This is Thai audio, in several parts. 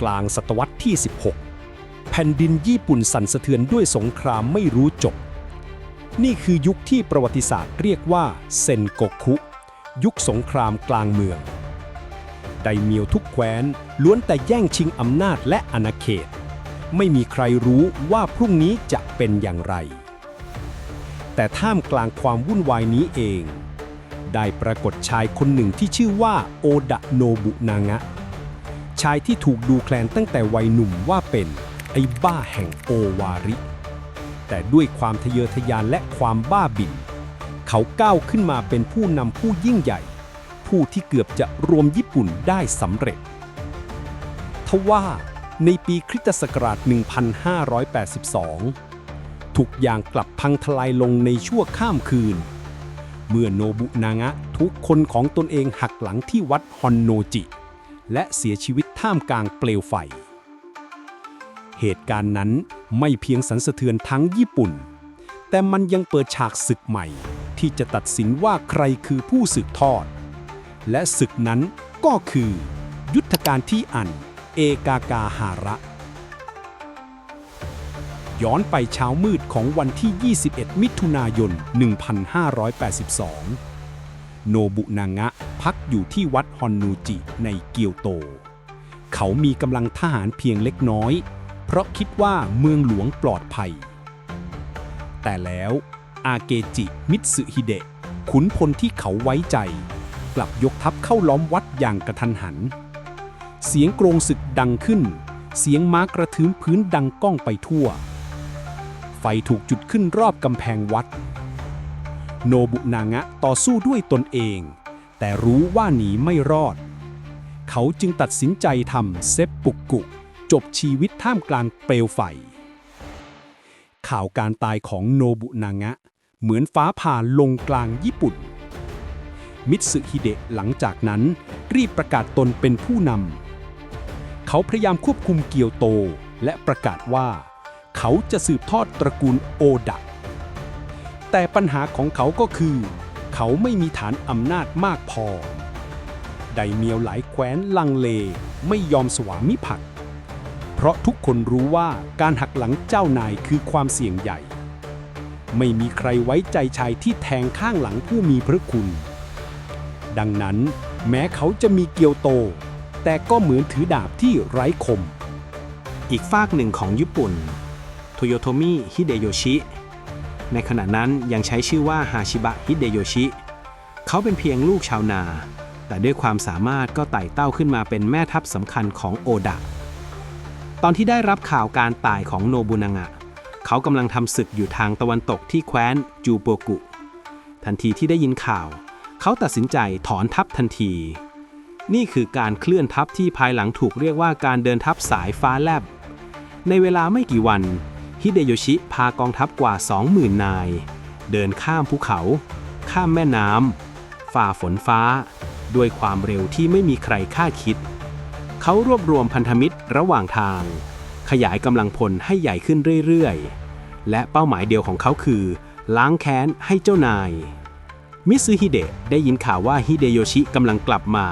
กลางศตวรรษที่ 16 แผ่นดินญี่ปุ่นสั่นสะเทือนด้วยสงครามไม่รู้จบ นี่คือยุคที่ประวัติศาสตร์เรียกว่าเซนโกคุ ยุคสงครามกลางเมือง ไดเมียวทุกแคว้นล้วนแต่แย่งชิงอำนาจและอาณาเขต ไม่มีใครรู้ว่าพรุ่งนี้จะเป็นอย่างไร แต่ท่ามกลางความวุ่นวายนี้เอง ได้ปรากฏชายคนหนึ่งที่ชื่อว่าโอดะโนบุนางะ ชายที่ถูกดูแคลนตั้งแต่วัยหนุ่มว่าเป็นไอ้บ้าแห่งโอวาริ แต่ด้วยความทะเยอทะยานและความบ้าบิ่น เขาก้าวขึ้นมาเป็นผู้นำผู้ยิ่งใหญ่ ผู้ที่เกือบจะรวมญี่ปุ่นได้สำเร็จ ทว่าในปีคริสตศักราช 1582 ทุกอย่างกลับพังทลายลงในชั่วข้ามคืน เมื่อโนบุนางะทุกคนของตนเองหักหลังที่วัดฮอนโนจิ และเสียชีวิตท่ามกลางเปลวไฟ เหตุการณ์นั้นไม่เพียงสันสะเทือนทั้งญี่ปุ่น แต่มันยังเปิดฉากศึกใหม่ ที่จะตัดสินว่าใครคือผู้สืบทอด และศึกนั้นก็คือ ยุทธการที่อัน เอกากาฮาระ ย้อนไปเช้ามืดของวันที่ 21 มิถุนายน 1582 โนบุนางะ พักอยู่ที่วัดฮอนนูจิในเกียวโต เขามีกำลังทหารเพียงเล็กน้อย เพราะคิดว่าเมืองหลวงปลอดภัย แต่แล้วอาเกจิมิตสึฮิเดะขุนพลที่เขาไว้ใจ กลับยกทัพเข้าล้อมวัดอย่างกระทันหัน เสียงโกรงศึกดังขึ้น เสียงม้ากระทืมพื้นดังก้องไปทั่ว ไฟถูกจุดขึ้นรอบกำแพงวัด โนบุนางะต่อสู้ด้วยตนเอง แต่รู้ว่าหนีไม่รอด เขาจึงตัดสินใจทำเซปปุกกุ จบชีวิตท่ามกลางเปลวไฟ ข่าวการตายของโนบุนางะ เหมือนฟ้าผ่าลงกลางญี่ปุ่น มิตสึฮิเดะหลังจากนั้นรีบประกาศตนเป็นผู้นำ เขาพยายามควบคุมเกียวโตและประกาศว่า เขาจะสืบทอดตระกูลโอดะแต่ปัญหาของเขาก็คือ เขาไม่มีฐานอำนาจมากพอ ไดเมียวหลายแคว้นลังเลไม่ยอมสวามิภักดิ์เพราะทุกคนรู้ว่าการหักหลังเจ้านายคือความเสี่ยงใหญ่ ไม่มีใครไว้ใจชายที่แทงข้างหลังผู้มีพระคุณ ดังนั้นแม้เขาจะมีเกียวโต แต่ก็เหมือนถือดาบที่ไร้คม อีกฝากหนึ่งของญี่ปุ่นโตโยโตมิฮิเดโยชิ ในขณะนั้นยังใช้ชื่อว่าฮาชิบะฮิเดโยชิ เขาเป็นเพียงลูกชาวนา แต่ด้วยความสามารถก็ไต่เต้าขึ้นมาเป็นแม่ทัพสำคัญของโอดะ ตอนที่ได้รับข่าวการตายของโนบุนางะ เขากำลังทำศึกอยู่ทางตะวันตกที่แคว้นจูโปกุ ทันทีที่ได้ยินข่าว เขาตัดสินใจถอนทัพทันที นี่คือการเคลื่อนทัพที่ภายหลังถูกเรียกว่าการเดินทัพสายฟ้าแลบ ในเวลาไม่กี่วัน ฮิเดโยชิพากองทัพกว่า 20,000 นาย เดินข้ามภูเขา ข้ามแม่น้ำฝ่าฝนฟ้า ด้วยความเร็วที่ไม่มีใครคาดคิด เขารวบรวมพันธมิตรระหว่างทาง ขยายกำลังพลให้ใหญ่ขึ้นเรื่อยๆ และเป้าหมายเดียวของเขาคือ ล้างแค้นให้เจ้านาย มิซึฮิเดะได้ยินข่าวว่าฮิเดโยชิกำลังกลับมา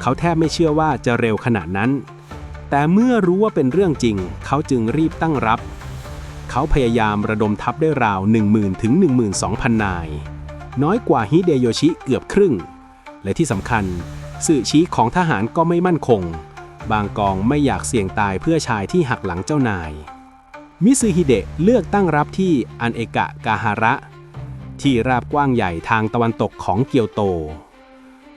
เขาแทบไม่เชื่อว่าจะเร็วขนาดนั้นแต่เมื่อรู้ว่าเป็นเรื่องจริง เขาจึงรีบตั้งรับ เขาพยายามระดมทัพได้ราว 10,000 ถึง 12,000 นาย น้อยกว่าฮิเดโยชิเกือบครึ่ง และที่สำคัญ สื่อชี้ของทหารก็ไม่มั่นคง บางกองไม่อยากเสี่ยงตายเพื่อชายที่หักหลังเจ้านาย มิซึฮิเดะเลือกตั้งรับที่อันเอกะกาฮาระ ที่ราบกว้างใหญ่ทางตะวันตกของเกียวโต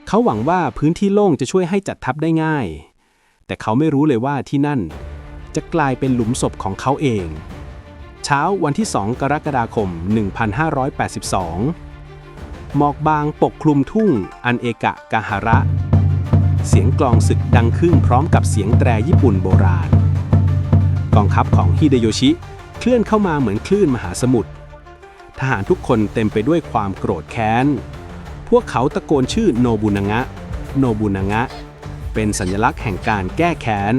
เขาหวังว่าพื้นที่โล่งจะช่วยให้จัดทัพได้ง่าย แต่เขาไม่รู้เลยว่าที่นั่น จะกลายเป็นหลุมศพของเขาเอง เช้าวันที่ 2 กรกฎาคม 1582 หมอกบางปกคลุมทุ่ง อันเอกะกาฮาระ เสียงกลองศึกดังขึ้นพร้อมกับเสียงแตรญี่ปุ่นโบราณ กองทัพของฮิเดโยชิ เคลื่อนเข้ามาเหมือนคลื่นมหาสมุทร ทหารทุกคนเต็มไปด้วยความโกรธแค้น พวกเขาตะโกนชื่อโนบุนางะ โนบุนางะ เป็นสัญลักษณ์แห่งการแก้แค้น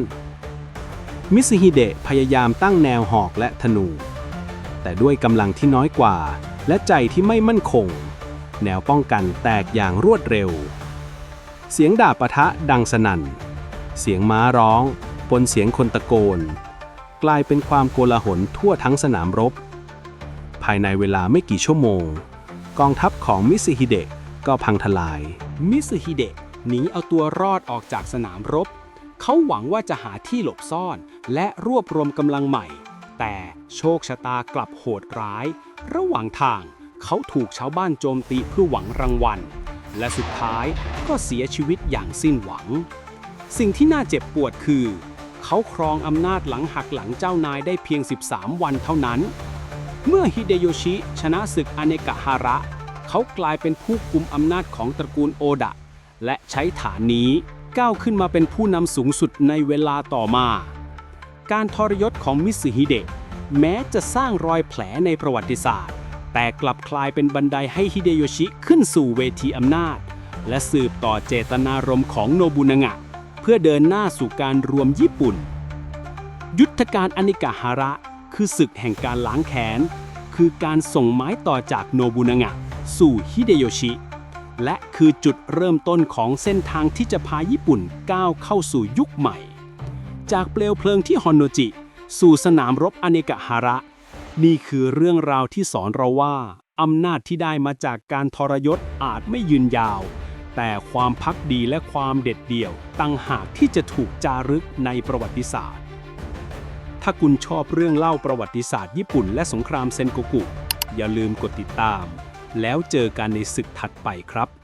มิซึฮิเดะพยายามตั้งแนวหอกและธนู แต่ด้วยกำลังที่น้อยกว่า และใจที่ไม่มั่นคง แนวป้องกันแตกอย่างรวดเร็ว เสียงดาบปะทะดังสนั่น เสียงม้าร้องปนเสียงคนตะโกน กลายเป็นความโกลาหลทั่วทั้งสนามรบ ภายในเวลาไม่กี่ชั่วโมง กองทัพของมิสิฮิเดะก็พังทลาย มิสฮิเดะหนีเอาตัวรอดออกจากสนามรบ เขาหวังว่าจะหาที่หลบซ่อน และรวบรวมกำลังใหม่ แต่โชคชะตากลับโหดร้าย ระหว่างทางเขาถูกชาวบ้านโจมตีเพื่อหวังรางวัล และสุดท้ายก็เสียชีวิตอย่างสิ้นหวัง สิ่งที่น่าเจ็บปวดคือ เขาครองอำนาจหลังหักหลังเจ้านายได้เพียง 13 วันเท่านั้น เมื่อฮิเดโยชิชนะศึกอเนกะฮาระ เขากลายเป็นผู้กุมอำนาจของตระกูลโอดะ และใช้ฐานนี้ก้าวขึ้นมาเป็นผู้นำสูงสุดในเวลาต่อมา การทรยศของมิสึฮิเดะแม้จะสร้างรอยแผลในประวัติศาสตร์ แต่กลับกลายเป็นบันไดให้ฮิเดโยชิขึ้นสู่เวทีอำนาจ และสืบต่อเจตนารมณ์ของโนบุนางะ เพื่อเดินหน้าสู่การรวมญี่ปุ่น ยุทธการอนิกาฮาระ คือศึกแห่งการล้างแค้น คือการส่งไม้ต่อจากโนบุนางะ สู่ฮิเดโยชิ และคือจุดเริ่มต้นของเส้นทางที่จะพาญี่ปุ่นก้าวเข้าสู่ยุคใหม่ จากเปลวเพลิงที่ฮอนโนจิ สู่สนามรบอเนกะฮาระ นี่คือเรื่องราวที่สอนเราว่า อำนาจที่ได้มาจากการทรยศอาจไม่ยืนยาว แต่ความพักดีและความเด็ดเดี่ยวตั้งหากที่จะถูกจารึกในประวัติศาสตร์ ถ้าคุณชอบเรื่องเล่าประวัติศาสตร์ญี่ปุ่นและสงครามเซนโกกุ อย่าลืมกดติดตาม แล้วเจอกันในศึกถัดไปครับ